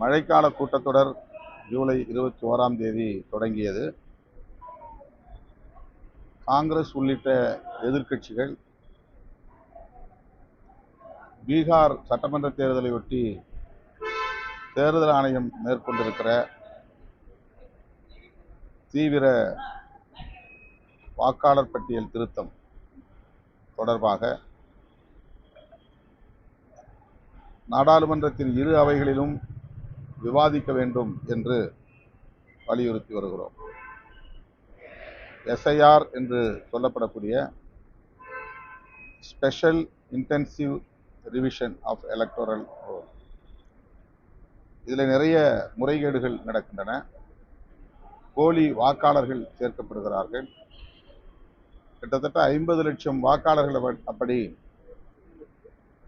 மழைக்கால கூட்டத்தொடர் ஜூலை இருபத்தி ஓராம் தேதி தொடங்கியது. காங்கிரஸ் உள்ளிட்ட எதிர்க்கட்சிகள் பீகார் சட்டமன்ற தேர்தலை ஒட்டி தேர்தல் ஆணையம் மேற்கொண்டிருக்கிற தீவிர வாக்காளர் பட்டியல் திருத்தம் தொடர்பாக நாடாளுமன்றத்தின் இரு அவைகளிலும் விவாதிக்க வேண்டும் என்று வலியுறுத்தி வருகிறோம். எஸ்ஐஆர் என்று சொல்லப்படக்கூடிய special intensive revision of electoral roll இதில் நிறைய முறைகேடுகள் நடக்கின்றன. போலி வாக்காளர்கள் சேர்க்கப்படுகிறார்கள். கிட்டத்தட்ட ஐம்பது லட்சம் வாக்காளர்கள் அப்படி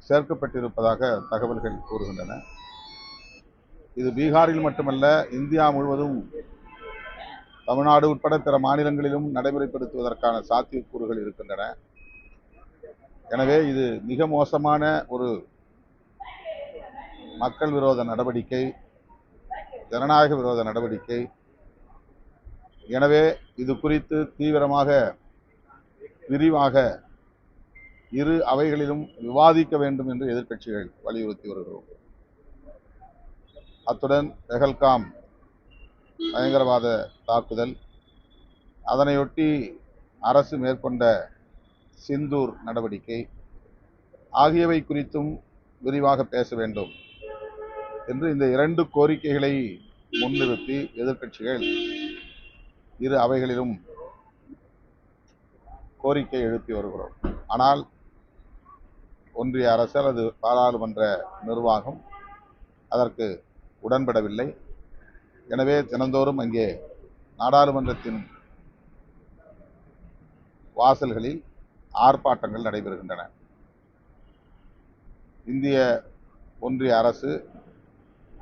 சேர்க்கப்பட்டிருப்பதாக தகவல்கள் கூறுகின்றன. இது பீகாரில் மட்டுமல்ல இந்தியா முழுவதும் தமிழ்நாடு உட்பட பிற மாநிலங்களிலும் நடைமுறைப்படுத்துவதற்கான சாத்தியக்கூறுகள் இருக்கின்றன. எனவே இது மிக மோசமான ஒரு மக்கள் விரோத நடவடிக்கை ஜனநாயக விரோத நடவடிக்கை. எனவே இது குறித்து தீவிரமாக விரிவாக இரு அவைகளிலும் விவாதிக்க வேண்டும் என்று எதிர்க்கட்சிகள் வலியுறுத்தி வருகிறோம். அத்துடன் பெஹல்காம் பயங்கரவாத தாக்குதல். அதனையொட்டி அரசு மேற்கொண்ட சிந்தூர் நடவடிக்கை ஆகியவை குறித்தும் விரிவாக பேச வேண்டும் என்று இந்த இரண்டு கோரிக்கைகளை முன்னிறுத்தி எதிர்க்கட்சிகள் இரு அவைகளிலும் கோரிக்கை எழுப்பி வருகிறோம். ஆனால் ஒன்றிய அரசு அல்லது பாராளுமன்ற நிர்வாகம் அதற்கு உடன்படவில்லை. எனவே தினந்தோறும் அங்கே நாடாளுமன்றத்தின் வாசல்களில் ஆர்ப்பாட்டங்கள் நடைபெறுகின்றன. இந்திய ஒன்றிய அரசு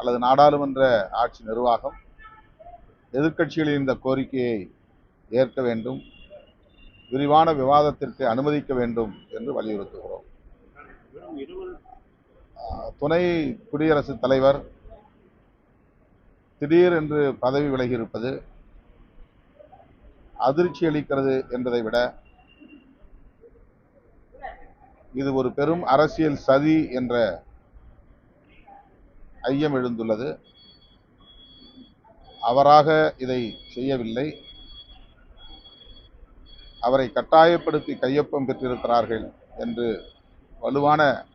அல்லது நாடாளுமன்ற ஆட்சி நிர்வாகம் எதிர்க்கட்சிகளின் இந்த கோரிக்கையை ஏற்க வேண்டும் விரிவான விவாதத்திற்கு அனுமதிக்க வேண்டும் என்று வலியுறுத்துகிறோம். துணை குடியரசுத் தலைவர் திடீர் என்று பதவி விலகியிருப்பது அதிர்ச்சி அளிக்கிறது என்பதை விட இது ஒரு பெரும் அரசியல் சதி என்ற ஐயம் எழுந்துள்ளது. அவராக இதை செய்யவில்லை. அவரை கட்டாயப்படுத்தி கையொப்பம் பெற்றிருக்கிறார்கள் என்று வலுவான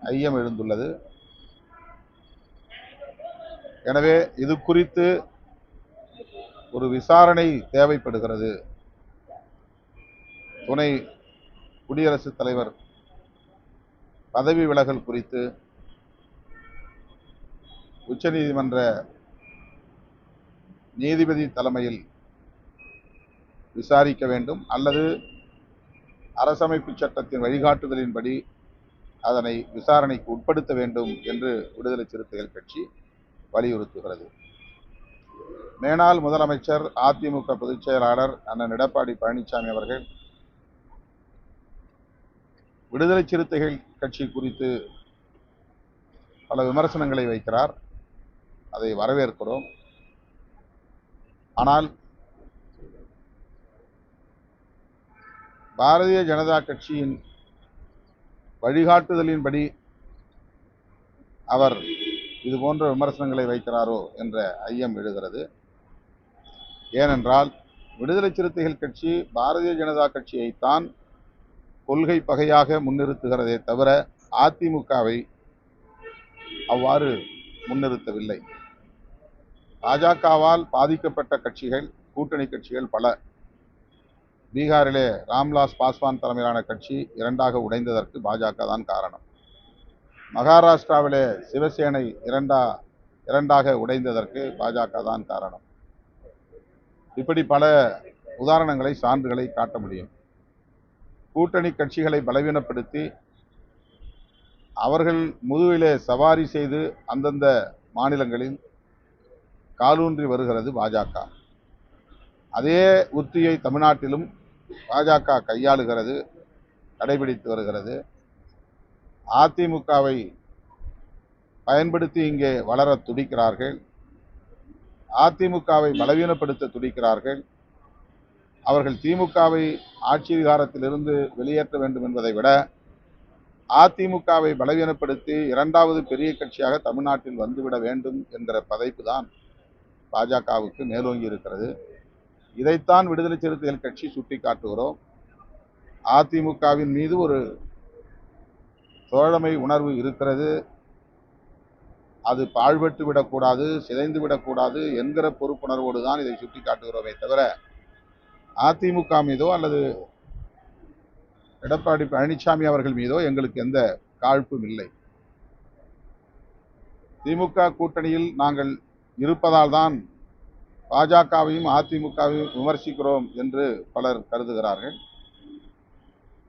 ஐயம் எழுந்துள்ளது. எனவே இது குறித்து ஒரு விசாரணை தேவைப்படுகிறது. துணை குடியரசுத் தலைவர் பதவி விலகல் குறித்து உச்சநீதிமன்ற நீதிபதி தலைமையில் விசாரிக்க வேண்டும் அல்லது அரசமைப்பு சட்டத்தின் வழிகாட்டுதலின்படி அதனை விசாரணைக்கு உட்படுத்த வேண்டும் என்று விடுதலை சிறுத்தைகள் கட்சி வலியுறுத்துகிறது. மேனாள் முதலமைச்சர் அதிமுக பொதுச் செயலாளர் அண்ணன் எடப்பாடி பழனிசாமி அவர்கள் விடுதலை சிறுத்தைகள் கட்சி குறித்து பல விமர்சனங்களை வைக்கிறார். அதை வரவேற்கிறோம். ஆனால் பாரதிய ஜனதா கட்சியின் வழிகாட்டுதலின்படி அவர் இது போன்ற விமர்சனங்களை வைக்கிறாரோ என்ற ஐயம் எழுகிறது. ஏனென்றால் விடுதலை சிறுத்தைகள் கட்சி பாரதிய ஜனதா கட்சியைத்தான் கொள்கை பகையாக முன்னிறுத்துகிறதே தவிர அதிமுகவை அவ்வாறு முன்னிறுத்தவில்லை. பாஜகவால் பாதிக்கப்பட்ட கட்சிகள் கூட்டணி கட்சிகள் பல. பீகாரிலே ராம்லாஸ் பாஸ்வான் தலைமையிலான கட்சி இரண்டாக உடைந்ததற்கு பாஜக தான் காரணம். மகாராஷ்டிராவிலே சிவசேனை இரண்டா இரண்டாக உடைந்ததற்கு பாஜக தான் காரணம். இப்படி பல உதாரணங்களை சான்றுகளை காட்ட முடியும். கூட்டணி கட்சிகளை பலவீனப்படுத்தி அவர்கள் முதுகிலே சவாரி செய்து அந்தந்த மாநிலங்களில் காலூன்றி வருகிறது பாஜக. அதே உத்தியை தமிழ்நாட்டிலும் பாஜக கையாளுகிறது கடைபிடித்து வருகிறது. அதிமுகவை பயன்படுத்தி இங்கே வளர துடிக்கிறார்கள். அதிமுகவை பலவீனப்படுத்த துடிக்கிறார்கள். அவர்கள் திமுகவை ஆட்சி அதிகாரத்திலிருந்து வெளியேற்ற வேண்டும் என்பதை விட அதிமுகவை பலவீனப்படுத்தி இரண்டாவது பெரிய கட்சியாக தமிழ்நாட்டில் வந்துவிட வேண்டும் என்கிற பதைப்பு தான் பாஜகவுக்கு மேலோங்கி இருக்கிறது. இதைத்தான் விடுதலை சிறுத்தைகள் கட்சி சுட்டிக்காட்டுகிறோம். அதிமுகவின் மீது ஒரு தோழமை உணர்வு இருக்கிறது. அது பாழ்பட்டு விடக்கூடாது சிதைந்து விடக்கூடாது என்கிற பொறுப்புணர்வோடு தான் இதை சுட்டிக்காட்டுகிறோமே தவிர அதிமுக மீதோ அல்லது எடப்பாடி பழனிசாமி அவர்கள் மீதோ எங்களுக்கு எந்த காழ்ப்பும் இல்லை. திமுக கூட்டணியில் நாங்கள் இருப்பதால் தான் பாஜகவையும் அதிமுகவையும் விமர்சிக்கிறோம் என்று பலர் கருதுகிறார்கள்.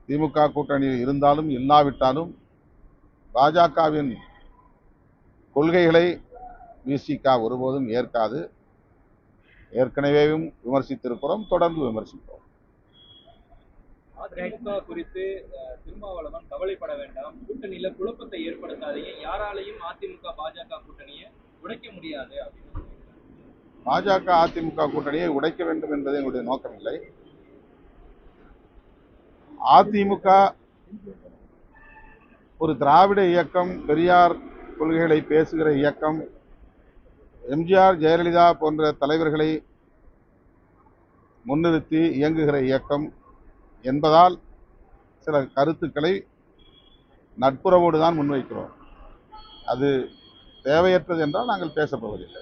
திமுக கூட்டணியில் இருந்தாலும் இல்லாவிட்டாலும் பாஜகவின் கொள்கைகளை விசிக ஒருபோதும் ஏற்காது. ஏற்கனவேவும் விமர்சித்திருக்கிறோம் தொடர்ந்து விமர்சிப்போம் அதிமுக குறித்து திருமாவளவன் கவலைப்பட வேண்டாம். கூட்டணியில குழப்பத்தை ஏற்படுத்தாதீங்க. யாராலையும் அதிமுக பாஜக கூட்டணியை உடைக்க முடியாது அப்படின்னு பாஜக அதிமுக கூட்டணியை உடைக்க வேண்டும் என்பது எங்களுடைய நோக்கமில்லை அதிமுக ஒரு திராவிட இயக்கம் பெரியார் கொள்கைகளை பேசுகிற இயக்கம் எம்ஜிஆர் ஜெயலலிதா போன்ற தலைவர்களை முன்னிறுத்தி இயங்குகிற இயக்கம் என்பதால் சில கருத்துக்களை நட்புறவோடு தான் முன்வைக்கிறோம். அது தேவையற்றது என்றால் நாங்கள் பேசப் போவதில்லை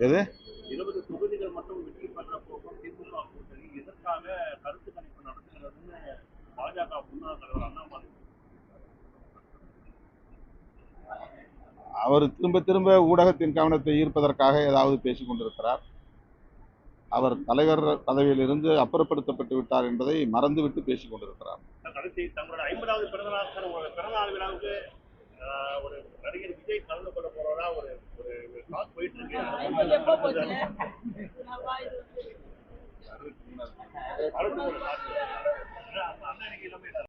எது? இருபது தொகுதிகள் மட்டும் வெற்றி பெற போகும் திமுக கூட்டணி எதற்காக கருத்து அவர் திரும்ப திரும்ப ஊடகத்தின் கவனத்தை ஈர்ப்பதற்காக ஏதாவது பேசிக் கொண்டிருக்கிறார் அவர் தலைவர் பதவியிலிருந்து அப்புறப்படுத்தப்பட்டு விட்டார் என்பதை மறந்துவிட்டு பேசிக் கொண்டிருக்கிறார் ஒரு அறுபத்தி மூணு நாள். அறுபத்தி மூணு